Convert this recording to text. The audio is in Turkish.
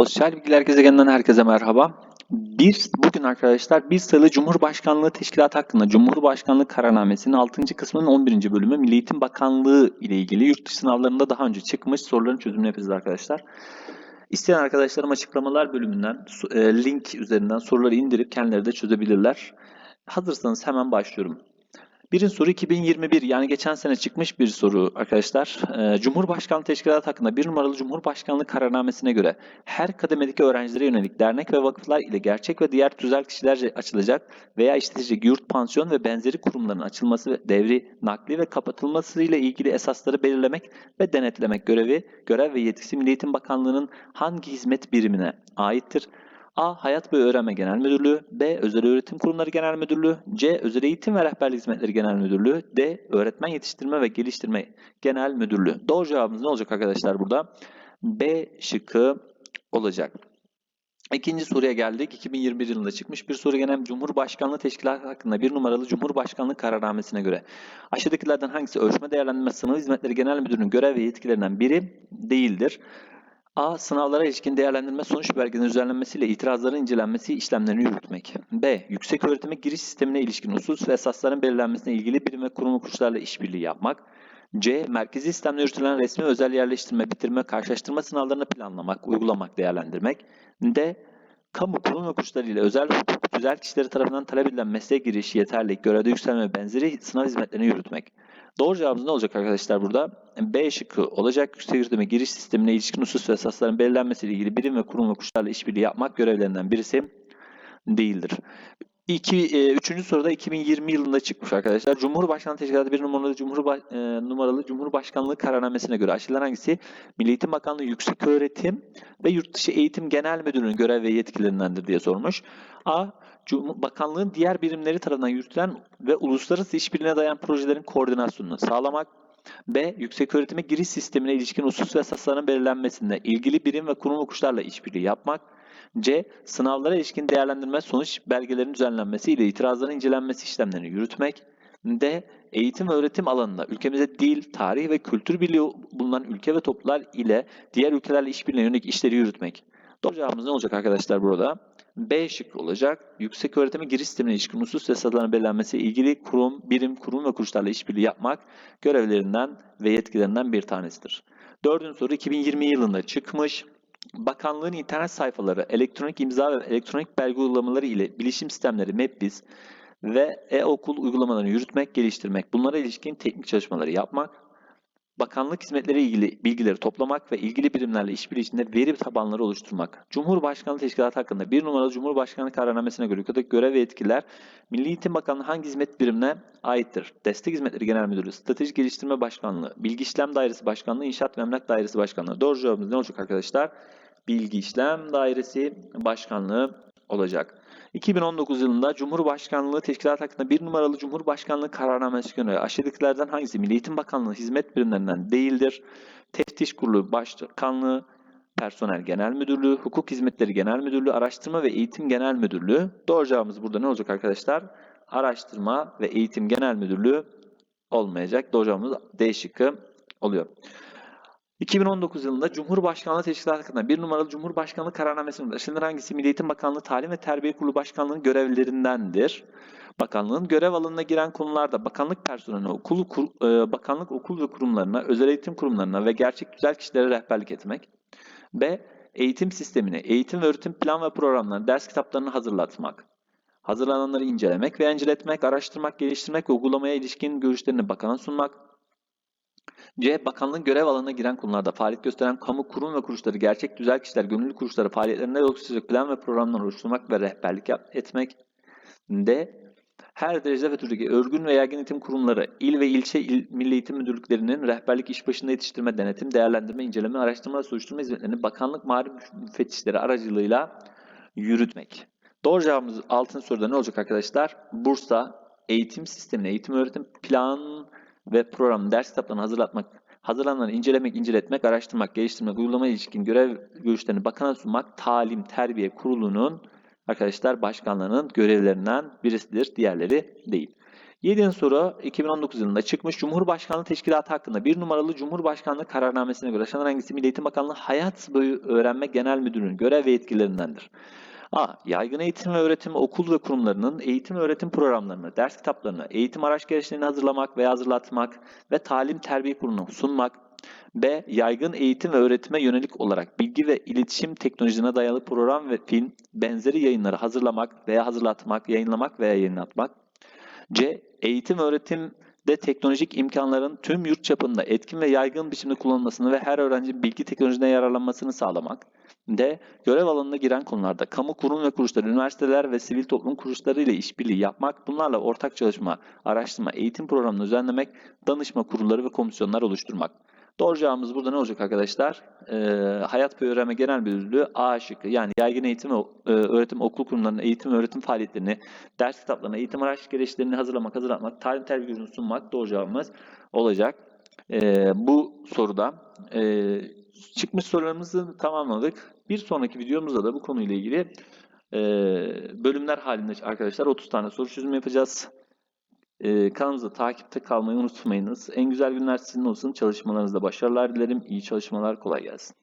Sosyal Bilgiler Gezegeninden herkese merhaba. Bir, bugün arkadaşlar bir sayılı Cumhurbaşkanlığı Teşkilatı hakkında Cumhurbaşkanlığı Kararnamesi'nin 6. kısmının 11. bölümü Milli Eğitim Bakanlığı ile ilgili yurt dışı sınavlarında daha önce çıkmış soruların çözümünü yapacağız arkadaşlar. İsteyen arkadaşlarım açıklamalar bölümünden e, link üzerinden soruları indirip kendileri de çözebilirler. Hazırsanız hemen başlıyorum. Birinci soru 2021 yani geçen sene çıkmış bir soru arkadaşlar. Ee, Cumhurbaşkanlığı Teşkilatı hakkında bir numaralı Cumhurbaşkanlığı kararnamesine göre her kademedeki öğrencilere yönelik dernek ve vakıflar ile gerçek ve diğer tüzel kişilerce açılacak veya işletecek yurt, pansiyon ve benzeri kurumların açılması, devri, nakli ve kapatılması ile ilgili esasları belirlemek ve denetlemek görevi, görev ve yetkisi Milli Eğitim Bakanlığı'nın hangi hizmet birimine aittir? A. Hayat Boyu Öğrenme Genel Müdürlüğü B. Özel Öğretim Kurumları Genel Müdürlüğü C. Özel Eğitim ve Rehberlik Hizmetleri Genel Müdürlüğü D. Öğretmen Yetiştirme ve Geliştirme Genel Müdürlüğü. Doğru cevabımız ne olacak arkadaşlar burada? B şıkkı olacak. İkinci soruya geldik. 2021 yılında çıkmış bir soru gene Cumhurbaşkanlığı Teşkilatı hakkında bir numaralı Cumhurbaşkanlığı kararnamesine göre. Aşağıdakilerden hangisi ölçme değerlendirme sınavı hizmetleri genel müdürünün görev ve yetkilerinden biri değildir? A. Sınavlara ilişkin değerlendirme sonuç belgelerinin düzenlenmesiyle itirazların incelenmesi işlemlerini yürütmek. B. Yüksek öğretime giriş sistemine ilişkin husus ve esasların belirlenmesine ilgili birim ve kurum kuruluşlarla işbirliği yapmak. C. Merkezi sistemde yürütülen resmi özel yerleştirme, bitirme, karşılaştırma sınavlarını planlamak, uygulamak, değerlendirmek. D. Kamu kurum ve kuruluşları ile özel hukuk, tüzel kişileri tarafından talep edilen meslek girişi, yeterlilik, görevde yükselme ve benzeri sınav hizmetlerini yürütmek. Doğru cevabımız ne olacak arkadaşlar burada? B şıkkı olacak. Yüksek öğretime giriş sistemine ilişkin husus ve esasların belirlenmesiyle ilgili birim ve kurum ve kuruluşlarla işbirliği yapmak görevlerinden birisi değildir. İki, e, üçüncü soruda 2020 yılında çıkmış arkadaşlar. Cumhurbaşkanlığı Teşkilatı bir numaralı, Cumhurba e, numaralı Cumhurbaşkanlığı kararnamesine göre aşılan hangisi? Milli Eğitim Bakanlığı Yüksek Öğretim ve Yurtdışı Eğitim Genel Müdürlüğü'nün görev ve yetkilerindendir diye sormuş. A. Bakanlığın diğer birimleri tarafından yürütülen ve uluslararası işbirliğine dayanan projelerin koordinasyonunu sağlamak. B. Yüksek öğretime giriş sistemine ilişkin husus ve esasların belirlenmesinde ilgili birim ve kurum ve işbirliği yapmak. C. Sınavlara ilişkin değerlendirme sonuç belgelerinin düzenlenmesi ile itirazların incelenmesi işlemlerini yürütmek. D. Eğitim ve öğretim alanında ülkemizde dil, tarih ve kültür birliği bulunan ülke ve toplumlar ile diğer ülkelerle işbirliğine yönelik işleri yürütmek. Doğru cevabımız ne olacak arkadaşlar burada? B şıkkı olacak. Yüksek öğretime giriş sistemine ilişkin husus ve belirlenmesi ilgili kurum, birim, kurum ve kuruluşlarla işbirliği yapmak görevlerinden ve yetkilerinden bir tanesidir. Dördüncü soru 2020 yılında çıkmış. Bakanlığın internet sayfaları, elektronik imza ve elektronik belge uygulamaları ile bilişim sistemleri MEPBIS ve e-okul uygulamalarını yürütmek, geliştirmek, bunlara ilişkin teknik çalışmaları yapmak, bakanlık hizmetleri ilgili bilgileri toplamak ve ilgili birimlerle işbirliği içinde veri tabanları oluşturmak. Cumhurbaşkanlığı Teşkilatı hakkında bir numaralı Cumhurbaşkanlığı kararnamesine göre yukarıdaki görev ve yetkiler Milli Eğitim Bakanlığı hangi hizmet birimine aittir? Destek Hizmetleri Genel Müdürlüğü, Strateji Geliştirme Başkanlığı, Bilgi İşlem Dairesi Başkanlığı, İnşaat ve Emlak Dairesi Başkanlığı. Doğru cevabımız ne olacak arkadaşlar? Bilgi İşlem Dairesi Başkanlığı olacak. 2019 yılında Cumhurbaşkanlığı Teşkilatı hakkında bir numaralı Cumhurbaşkanlığı kararnamesi göre aşağıdakilerden hangisi Milli Eğitim Bakanlığı hizmet birimlerinden değildir? Teftiş Kurulu Başkanlığı, Personel Genel Müdürlüğü, Hukuk Hizmetleri Genel Müdürlüğü, Araştırma ve Eğitim Genel Müdürlüğü. Doğru cevabımız burada ne olacak arkadaşlar? Araştırma ve Eğitim Genel Müdürlüğü olmayacak. Doğru cevabımız D şıkkı oluyor. 2019 yılında Cumhurbaşkanlığı Teşkilatı hakkında bir numaralı Cumhurbaşkanlığı kararnamesinin aşağıdakilerden hangisi Milli Eğitim Bakanlığı Talim ve Terbiye Kurulu Başkanlığı'nın görevlerindendir? Bakanlığın görev alanına giren konularda bakanlık personeline, okul, kur, e, bakanlık okul ve kurumlarına, özel eğitim kurumlarına ve gerçek güzel kişilere rehberlik etmek. B. Eğitim sistemine, eğitim ve öğretim plan ve programlarını, ders kitaplarını hazırlatmak. Hazırlananları incelemek ve inceletmek, araştırmak, geliştirmek ve uygulamaya ilişkin görüşlerini bakana sunmak. C. Bakanlığın görev alanına giren konularda faaliyet gösteren kamu kurum ve kuruluşları, gerçek güzel kişiler, gönüllü kuruluşları faaliyetlerinde yol gösterecek plan ve programlar oluşturmak ve rehberlik etmek. D. Her derecede ve türdeki örgün ve yaygın eğitim kurumları, il ve ilçe il, milli eğitim müdürlüklerinin rehberlik iş başında yetiştirme, denetim, değerlendirme, inceleme, araştırma ve soruşturma hizmetlerini bakanlık marif müfettişleri aracılığıyla yürütmek. Doğru cevabımız altın soruda ne olacak arkadaşlar? Bursa eğitim sistemine, eğitim öğretim plan ve program ders kitaplarını hazırlatmak, hazırlananları incelemek, inceletmek, araştırmak, geliştirmek, uygulama ilişkin görev görüşlerini bakana sunmak, talim, terbiye kurulunun arkadaşlar başkanlarının görevlerinden birisidir. Diğerleri değil. 7. soru 2019 yılında çıkmış Cumhurbaşkanlığı Teşkilatı hakkında bir numaralı Cumhurbaşkanlığı kararnamesine göre aşağıdan hangisi Milli Eğitim Bakanlığı Hayat Boyu Öğrenme Genel Müdürü'nün görev ve yetkilerindendir? A. Yaygın eğitim ve öğretim okul ve kurumlarının eğitim ve öğretim programlarını, ders kitaplarını, eğitim araç gereçlerini hazırlamak veya hazırlatmak ve talim terbiye kurumunu sunmak. B. Yaygın eğitim ve öğretime yönelik olarak bilgi ve iletişim teknolojisine dayalı program ve film benzeri yayınları hazırlamak veya hazırlatmak, yayınlamak veya yayınlatmak. C. Eğitim ve öğretimde teknolojik imkanların tüm yurt çapında etkin ve yaygın biçimde kullanılmasını ve her öğrencinin bilgi teknolojisine yararlanmasını sağlamak. D. Görev alanına giren konularda kamu kurum ve kuruluşları, üniversiteler ve sivil toplum kuruluşları ile işbirliği yapmak, bunlarla ortak çalışma, araştırma, eğitim programını düzenlemek, danışma kurulları ve komisyonlar oluşturmak. Doğru cevabımız burada ne olacak arkadaşlar? Ee, Hayat Boyu Öğrenme Genel Müdürlüğü A şıkkı. Yani yaygın eğitim e, öğretim okul kurumlarının eğitim öğretim faaliyetlerini, ders kitaplarını, eğitim araç gereçlerini hazırlamak, hazırlatmak, talim terbiye sunmak doğru cevabımız olacak. Ee, bu soruda e, çıkmış sorularımızı tamamladık. Bir sonraki videomuzda da bu konuyla ilgili e, bölümler halinde arkadaşlar 30 tane soru çözümü yapacağız. Ee, kanalımızı takipte kalmayı unutmayınız. En güzel günler sizin olsun. Çalışmalarınızda başarılar dilerim. İyi çalışmalar, kolay gelsin.